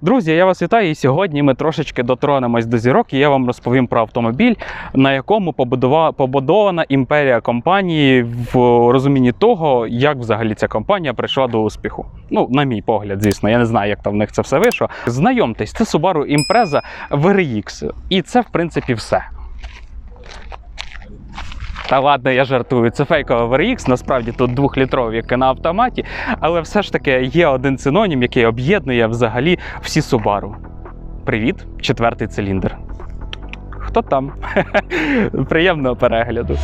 Друзі, я вас вітаю. І сьогодні ми трошечки дотронемось до зірок, і я вам розповім про автомобіль, на якому побудова... побудована імперія компанії в розумінні того, як взагалі ця компанія прийшла до успіху. Ну, на мій погляд, звісно, я не знаю, як там в них це все вийшло. Знайомтесь, це Subaru Impreza VRX. І це, в принципі, все. Та ладно, я жартую. Це фейкова VRX, насправді тут двохлітрові, як і на автоматі, але все ж таки є один синонім, який об'єднує взагалі всі Subaru. Привіт, четвертий циліндр. Хто там? Приємного перегляду.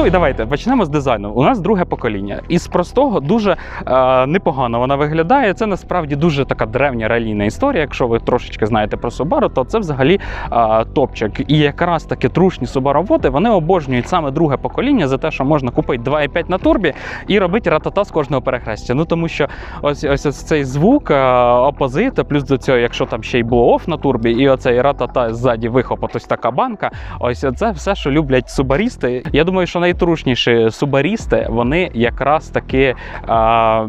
Ну і давайте почнемо з дизайну. У нас друге покоління. Із простого дуже е, непогано вона виглядає. Це насправді дуже така древня ралійна історія. Якщо ви трошечки знаєте про Subaru, то це взагалі е, топчик. І якраз таки трушні Subaru-води, вони обожнюють саме друге покоління за те, що можна купити 2,5 на турбі і робити ратата з кожного перехрестя. Ну тому що ось ось, ось цей звук е, опозита, плюс до цього, якщо там ще й блоуф на турбі, і оцей ратата ззаді вихопот, ось така банка. Ось це все, що люблять субарісти. Я думаю, що найтрушніші субарісти вони якраз таки а,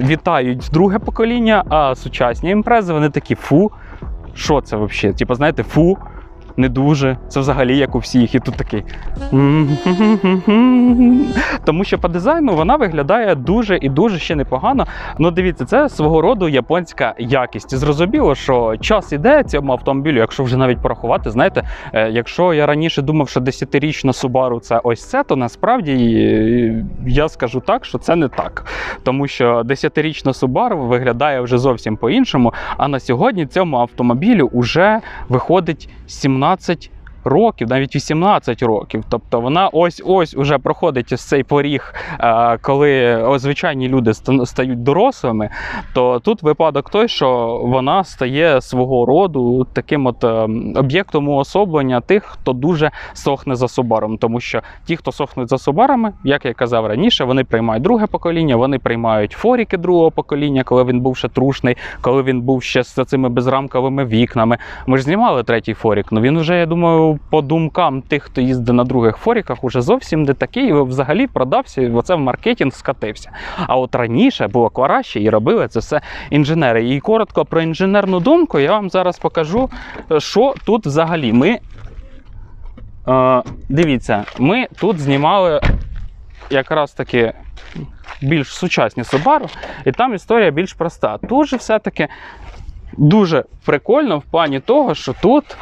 вітають друге покоління, а сучасні імпрези вони такі фу. Що це взагалі? Типу, знаєте, фу. Не дуже, це взагалі як у всіх, і тут такий. Тому що по дизайну вона виглядає дуже і дуже ще непогано. Ну, дивіться, це свого роду японська якість. Зрозуміло, що час іде цьому автомобілю, якщо вже навіть порахувати, знаєте, е, якщо я раніше думав, що 10-річна Subaru це ось це, то насправді е, я скажу так, що це не так. Тому що 10-річна Subaru виглядає вже зовсім по-іншому. А на сьогодні цьому автомобілю вже виходить 17 років, навіть 18 років. Тобто вона ось-ось уже проходить цей поріг, е, коли звичайні люди ста- стають дорослими. То тут випадок той, що вона стає свого роду таким от е, об'єктом уособлення тих, хто дуже сохне за Субаром. Тому що ті, хто сохнуть за Субарами, як я казав раніше, вони приймають друге покоління, вони приймають форіки другого покоління, коли він був ще трушний, коли він був ще з цими безрамковими вікнами. Ми ж знімали третій форік. Ну він вже, я думаю, по думкам тих, хто їздить на других форіках, уже зовсім не такий. і Взагалі продався, і оце в маркетинг скатився. А от раніше було краще і робили це все інженери. І коротко про інженерну думку я вам зараз покажу, що тут взагалі. Ми е, дивіться, ми тут знімали якраз таки більш сучасні Subaru, і там історія більш проста. Тут же все-таки дуже прикольно в плані того, що тут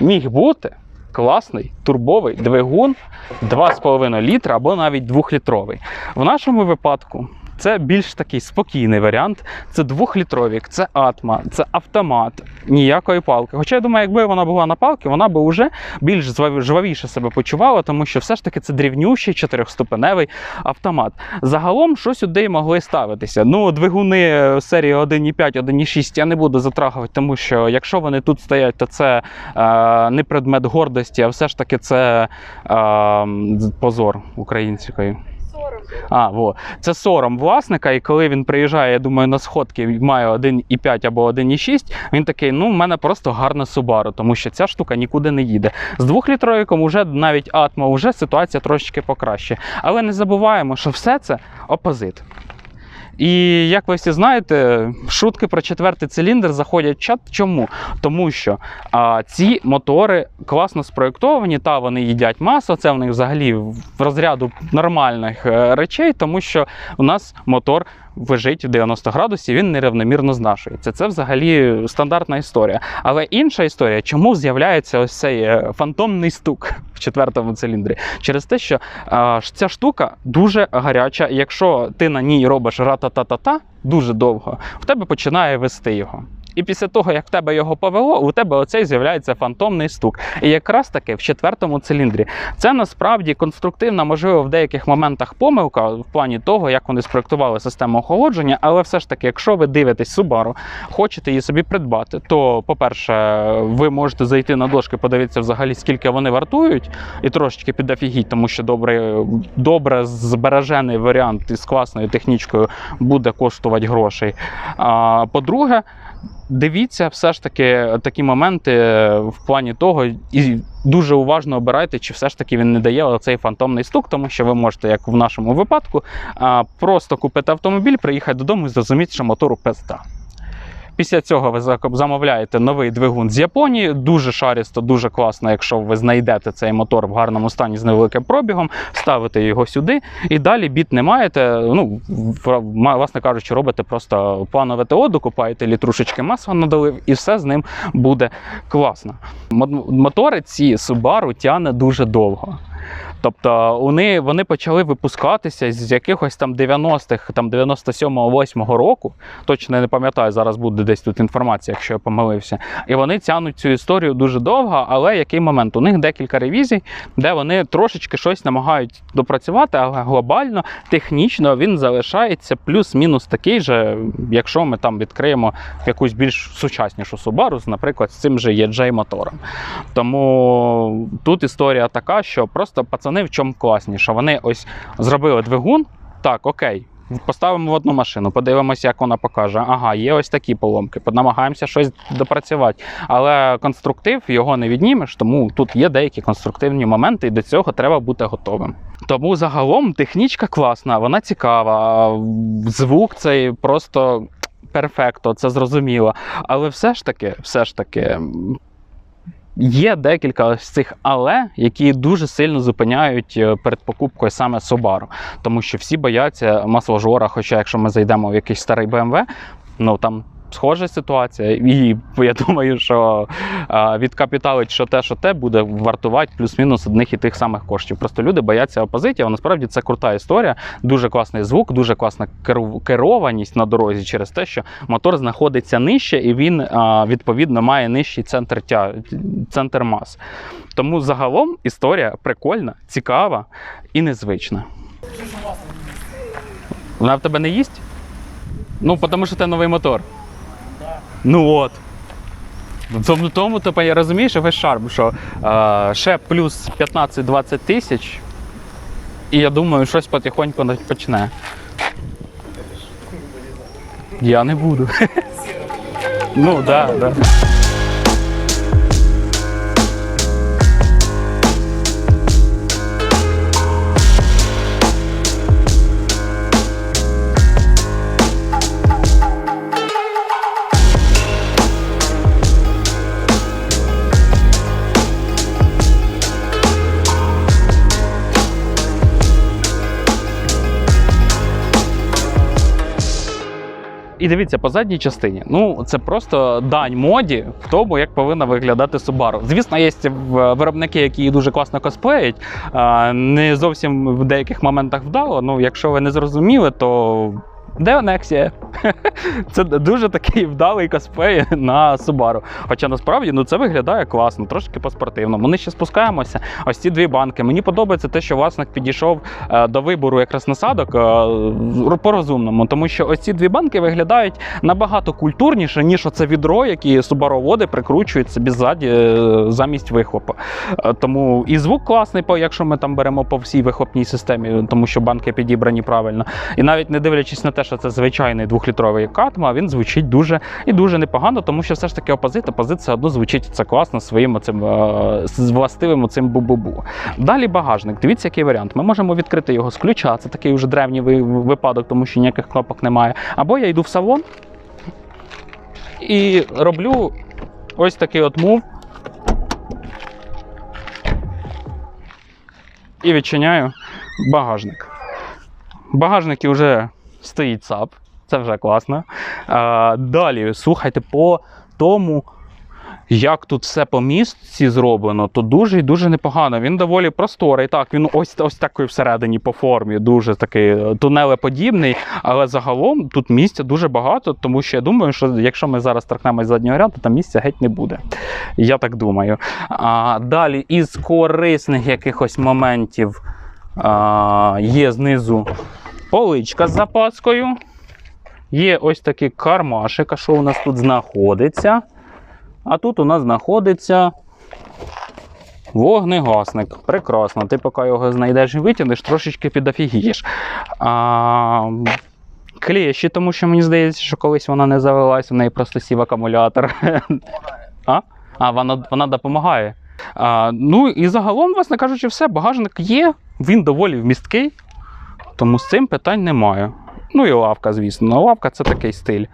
міг бути класний турбовий двигун 2,5 літра або навіть 2-літровий. В нашому випадку це більш такий спокійний варіант. Це двохлітровік, це атма, це автомат, ніякої палки. Хоча я думаю, якби вона була на палки, вона би вже більш жвавіше себе почувала, тому що все ж таки це дрівнющий чотирьохступеневий автомат. Загалом, що сюди могли ставитися? Ну, двигуни серії 1,5, 1,6 я не буду затрагувати, тому що якщо вони тут стоять, то це е, не предмет гордості, а все ж таки це е, позор українською. Сором. А, во. Це сором власника, і коли він приїжджає, я думаю, на сходки має 1,5 або 1,6, він такий: ну, в мене просто гарна Subaru, тому що ця штука нікуди не їде. З двохлітровиком вже навіть Атма, вже ситуація трошечки покраще. Але не забуваємо, що все це опозит. І як ви всі знаєте, шутки про четвертий циліндр заходять в чат. Чому? Тому що а, ці мотори класно спроєктовані, та вони їдять масу, це в них взагалі в розряду нормальних е, речей, тому що у нас мотор вижить в 90 градусів, він нерівномірно знашується. Це взагалі стандартна історія. Але інша історія, чому з'являється ось цей е, фантомний стук в четвертому циліндрі? Через те, що а, ця штука дуже гаряча. Якщо ти на ній робиш ра-та-та-та-та дуже довго, в тебе починає вести його. І після того, як в тебе його повело, у тебе оцей з'являється фантомний стук. І якраз таки в четвертому циліндрі. Це насправді конструктивна, можливо, в деяких моментах помилка в плані того, як вони спроектували систему охолодження. Але все ж таки, якщо ви дивитесь Subaru, хочете її собі придбати, то, по-перше, ви можете зайти на дошки, подивитися взагалі, скільки вони вартують, і трошечки підофігіть, тому що добре, добре збережений варіант із класною технічкою буде коштувати грошей. А, по-друге, дивіться все ж таки такі моменти в плані того, і дуже уважно обирайте, чи все ж таки він не дає цей фантомний стук, тому що ви можете, як в нашому випадку, просто купити автомобіль, приїхати додому і зрозуміти, що мотору пизда. Після цього ви замовляєте новий двигун з Японії. Дуже шарісто, дуже класно, якщо ви знайдете цей мотор в гарному стані з невеликим пробігом, ставите його сюди і далі біт не маєте. Ну, власне кажучи, робите просто планове ТО, докупаєте літрушечки масла надалив, і все з ним буде класно. Мо- Мотори ці Subaru тягне дуже довго. Тобто вони, вони почали випускатися з якихось там 90-х, там 97-8 року. Точно не пам'ятаю, зараз буде десь тут інформація, якщо я помилився. І вони тягнуть цю історію дуже довго, але який момент? У них декілька ревізій, де вони трошечки щось намагають допрацювати, але глобально, технічно він залишається плюс-мінус такий же, якщо ми там відкриємо якусь більш сучаснішу Subaru, наприклад, з цим же EJ мотором. Тому тут історія така, що просто пацани в чому класні, що вони ось зробили двигун. Так, окей. Поставимо в одну машину, подивимося, як вона покаже. Ага, є ось такі поломки. Намагаємося щось допрацювати. Але конструктив його не віднімеш, тому тут є деякі конструктивні моменти, і до цього треба бути готовим. Тому загалом технічка класна, вона цікава. Звук цей просто перфекто, це зрозуміло. Але все ж таки, все ж таки, Є декілька з цих але, які дуже сильно зупиняють е, перед покупкою саме Subaru. Тому що всі бояться масложора. Хоча, якщо ми зайдемо в якийсь старий BMW, ну там схожа ситуація. І я думаю, що відкапіталить що те, що те буде вартувати плюс-мінус одних і тих самих коштів. Просто люди бояться опозиції, а насправді це крута історія. Дуже класний звук, дуже класна керованість на дорозі через те, що мотор знаходиться нижче і він відповідно має нижчий центр тя... центр мас. Тому загалом історія прикольна, цікава і незвична. Вона в тебе не їсть? Ну, тому що це новий мотор. Ну от. Тому, тому типу, я розумію, що весь шарм, що е, ще плюс 15-20 тисяч, і я думаю, щось потихоньку почне. Я не буду. Ну, так, да, так. Да. І дивіться, по задній частині. Ну, це просто дань моді в тому, як повинна виглядати Subaru. Звісно, є виробники, які її дуже класно косплеять. Не зовсім в деяких моментах вдало. Ну, якщо ви не зрозуміли, то. Де Онексія? Це дуже такий вдалий косплей на Subaru. Хоча насправді ну, це виглядає класно, трошки по-спортивному. Ми ще спускаємося. Ось ці дві банки. Мені подобається те, що власник підійшов е, до вибору якраз насадок е, по-розумному, тому що ось ці дві банки виглядають набагато культурніше, ніж оце відро, які субароводи прикручують собі ззаді е, замість вихлопа. Тому і звук класний, якщо ми там беремо по всій вихлопній системі, тому що банки підібрані правильно. І навіть не дивлячись на те, що це звичайний двохлітровий катма, він звучить дуже і дуже непогано, тому що все ж таки опозит, опозит все одно звучить це класно своїм оцим, е, властивим оцим бу-бу-бу. Далі багажник. Дивіться, який варіант. Ми можемо відкрити його з ключа. Це такий вже древній випадок, тому що ніяких кнопок немає. Або я йду в салон і роблю ось такий от мув. І відчиняю багажник. В багажнику вже стоїть САП, це вже класно. А, далі, слухайте, по тому, як тут все по містці зроблено, то дуже і дуже непогано. Він доволі просторий. Так, він ось ось такий всередині по формі, дуже такий е, тунелеподібний, але загалом тут місця дуже багато, тому що я думаю, що якщо ми зараз торкнемось заднього ряду, то там місця геть не буде. Я так думаю. А, далі із корисних якихось моментів а, є знизу поличка з запаскою. Є ось такий кармашик, а що у нас тут знаходиться? А тут у нас знаходиться вогнегасник. Прекрасно. Ти поки його знайдеш і витягнеш, трошечки підофігієш. А, клещі, тому що мені здається, що колись вона не завелась, у неї просто сів акумулятор. А? А, вона, вона допомагає. А, ну і загалом, власне кажучи, все, багажник є, він доволі вмісткий, тому з цим питань немає. Ну і лавка, звісно. Ну, лавка це такий стиль.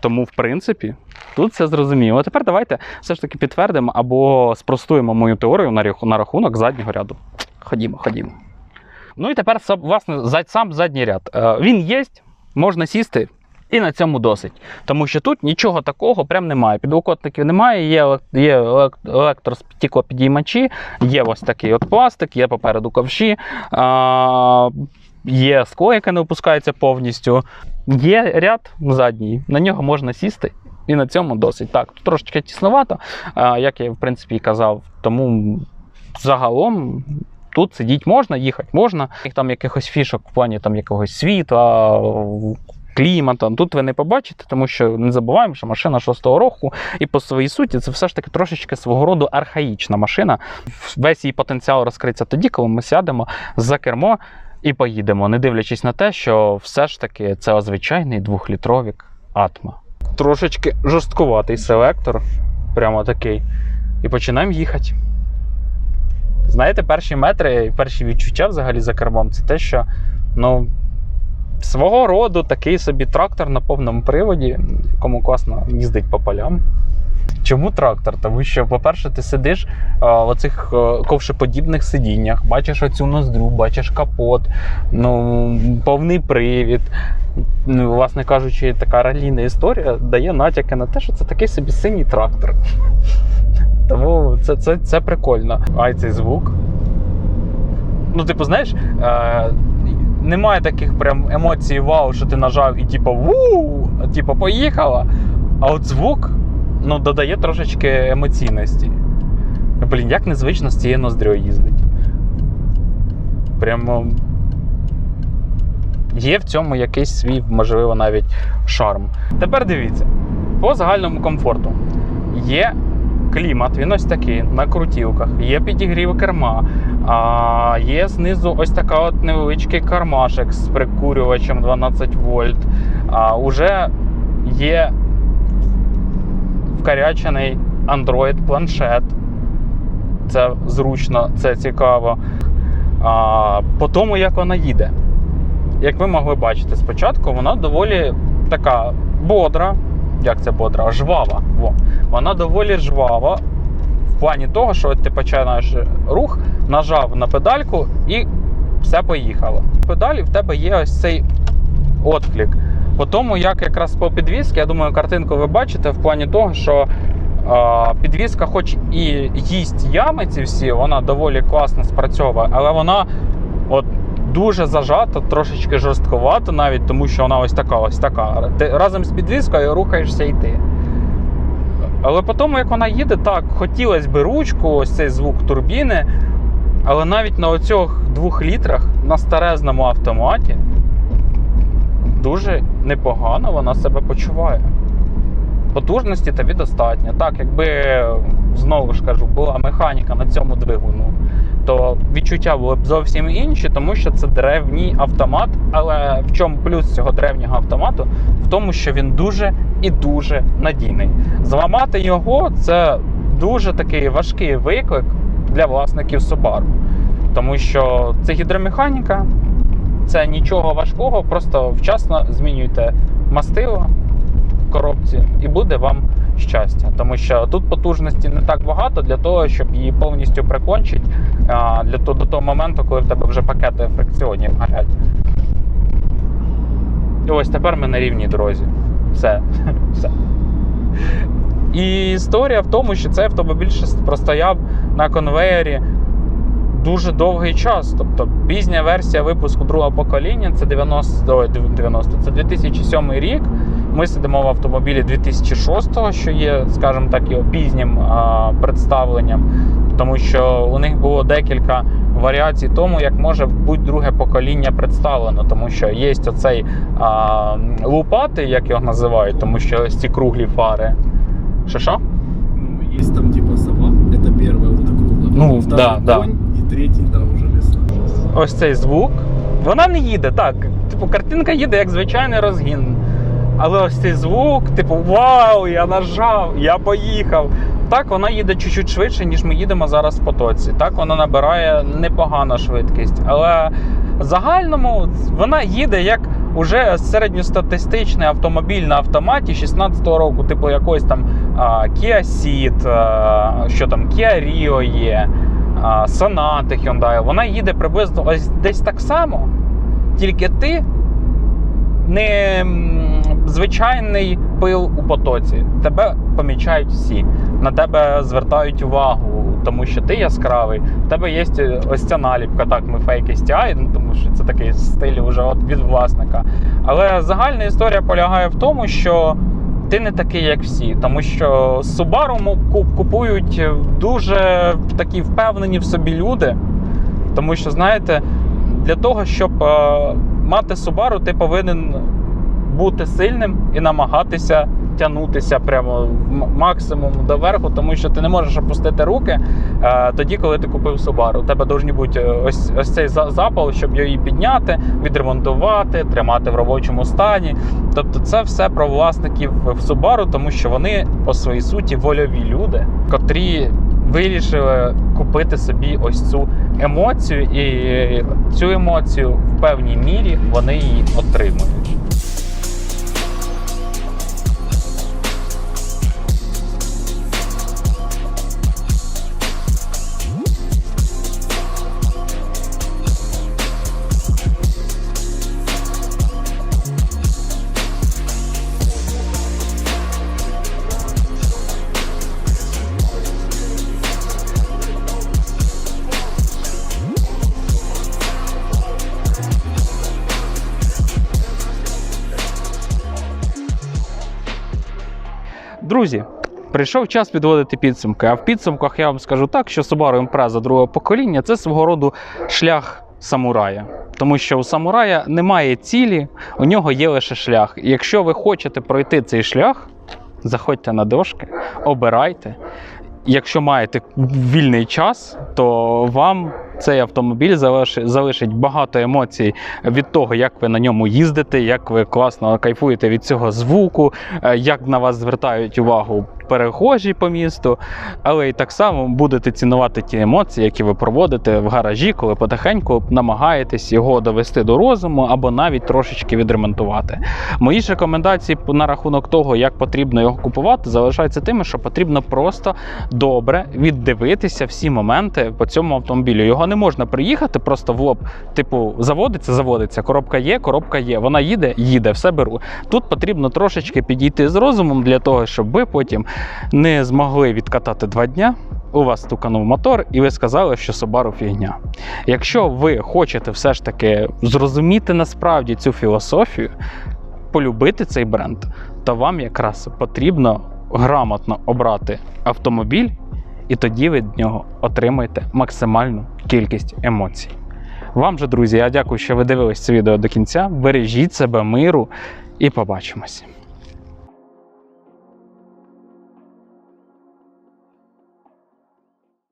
Тому, в принципі, тут все зрозуміло. Тепер давайте все ж таки підтвердимо або спростуємо мою теорію на раху- на рахунок заднього ряду. Ходімо, ходімо. Ну і тепер власне сам задній ряд. Е, Він є, можна сісти. І на цьому досить. Тому що тут нічого такого прям немає. Підлокотників немає, є, є елек- є ось такий от пластик, є попереду ковші, а, є скло, яке не опускається повністю. Є ряд задній, на нього можна сісти. І на цьому досить. Так, тут трошечки тісновато, як я в принципі і казав. Тому загалом тут сидіти можна, їхати можна. Там якихось фішок в плані там якогось світла, клімата. Тут ви не побачите, тому що не забуваємо, що машина шостого року, і по своїй суті це все ж таки трошечки свого роду архаїчна машина. Весь її потенціал розкриться тоді, коли ми сядемо за кермо і поїдемо, не дивлячись на те, що все ж таки це звичайний двохлітровік Атма. Трошечки жорсткуватий селектор, прямо такий. І починаємо їхати. Знаєте, перші метри, перші відчуття взагалі за кермом це те, що ну, свого роду такий собі трактор на повному приводі, якому класно їздить по полям. Чому трактор? Тому що, по-перше, ти сидиш а, в оцих а, ковшеподібних сидіннях, бачиш оцю ноздрю, бачиш капот, ну, повний привід. Ну, власне кажучи, така ралійна історія дає натяки на те, що це такий собі синій трактор. Тому це, це, це прикольно. Ай, цей звук. Ну, типу, знаєш, е, немає таких прям емоцій вау, що ти нажав і типу ву, типу, поїхала. А от звук ну, додає трошечки емоційності. Блін, як незвично з цією ноздрьою їздить. Прямо. Є в цьому якийсь свій, можливо, навіть шарм. Тепер дивіться, по загальному комфорту. Є клімат, він ось такий на крутілках, є підігрів керма, а, є знизу ось така от невеличкий кармашек з прикурювачем 12 вольт. А, уже є вкарячений Android планшет. Це зручно, це цікаво. А, по тому, як вона їде. Як ви могли бачити, спочатку вона доволі така бодра. Як це бодра? Жвава. Во. Вона доволі жвава. В плані того, що ти починаєш рух, нажав на педальку і все поїхало. Педалі в тебе є ось цей отклик. По тому, як якраз по підвісці, я думаю, картинку ви бачите в плані того, що підвіска, хоч і їсть ями ці всі, вона доволі класно спрацьовує, але вона от дуже зажата, трошечки жорстковата навіть, тому що вона ось така, ось така. Ти разом з підвіскою рухаєшся і ти. Але по тому, як вона їде, так, хотілося б ручку, ось цей звук турбіни. Але навіть на оцьох двох літрах на старезному автоматі дуже непогано вона себе почуває. Потужності тобі достатньо. Так, якби знову ж кажу, була механіка на цьому двигуну, то відчуття були б зовсім інші, тому що це древній автомат. Але в чому плюс цього древнього автомату? В тому, що він дуже і дуже надійний. Зламати його це дуже такий важкий виклик для власників Subaru. Тому що це гідромеханіка, це нічого важкого, просто вчасно змінюйте мастило в коробці, і буде вам щастя. Тому що тут потужності не так багато для того, щоб її повністю прикончити для того, до того моменту, коли в тебе вже пакети фрикціонів горять. І ось тепер ми на рівній дорозі. Все. Все. І історія в тому, що цей автомобіль простояв на конвеєрі дуже довгий час. Тобто пізня версія випуску другого покоління це 90, ой, 90 це 2007 рік. Ми сидимо в автомобілі 2006, що є, скажімо так, його пізнім а, представленням, тому що у них було декілька варіацій тому, як може бути друге покоління представлено, тому що є оцей а, лупати, як його називають, тому що ось ці круглі фари. Що що? Ну, есть там типа сова, это первая вот эта круглая. Ну, да, да. конь и третий, да, уже весна. ось цей звук. Вона не їде, так. Типу, картинка їде як звичайний розгін. Але ось цей звук, типу, вау, я нажав, я поїхав. Так, вона їде чуть-чуть швидше, ніж ми їдемо зараз в потоці. Так, вона набирає непогану швидкість. Але в загальному вона їде як уже середньостатистичний автомобіль на автоматі 16-го року, типу якось там а, Kia що там, Kia Rio є, Sonata Hyundai. Вона їде приблизно ось десь так само, тільки ти не звичайний пил у потоці. Тебе помічають всі, на тебе звертають увагу, тому що ти яскравий. В тебе є ось ця наліпка. Так, ми фейк STI, ну тому що це такий стиль от від власника. Але загальна історія полягає в тому, що. Ти не такий, як всі, тому що Subaru купують дуже такі впевнені в собі люди. Тому що, знаєте, для того, щоб е, мати Subaru, ти повинен бути сильним і намагатися тягнутися прямо максимум до верху, тому що ти не можеш опустити руки е, тоді, коли ти купив Subaru. У тебе повинні бути ось, ось цей за- запал, щоб її підняти, відремонтувати, тримати в робочому стані. Тобто, це все про власників в Subaru, тому що вони по своїй суті вольові люди, котрі вирішили купити собі ось цю емоцію, і цю емоцію в певній мірі вони її отримують. Друзі, прийшов час підводити підсумки. А в підсумках я вам скажу так, що Subaru Impreza другого покоління це свого роду шлях самурая. Тому що у самурая немає цілі, у нього є лише шлях. І якщо ви хочете пройти цей шлях, заходьте на дошки, обирайте. Якщо маєте вільний час, то вам цей автомобіль залишить, багато емоцій від того, як ви на ньому їздите, як ви класно кайфуєте від цього звуку, е, як на вас звертають увагу перехожі по місту, але і так само будете цінувати ті емоції, які ви проводите в гаражі, коли потихеньку намагаєтесь його довести до розуму або навіть трошечки відремонтувати. Мої ж рекомендації на рахунок того, як потрібно його купувати, залишаються тими, що потрібно просто добре віддивитися всі моменти по цьому автомобілю. Його не можна приїхати просто в лоб, типу, заводиться, заводиться, коробка є, коробка є. Вона їде, їде, все беру. Тут потрібно трошечки підійти з розумом для того, щоб ви потім не змогли відкатати два дня. У вас стуканув мотор, і ви сказали, що Subaru фігня. Якщо ви хочете все ж таки зрозуміти насправді цю філософію, полюбити цей бренд, то вам якраз потрібно грамотно обрати автомобіль, і тоді ви від нього отримаєте максимальну кількість емоцій. Вам же, друзі, я дякую, що ви дивились це відео до кінця. Бережіть себе, миру і побачимось.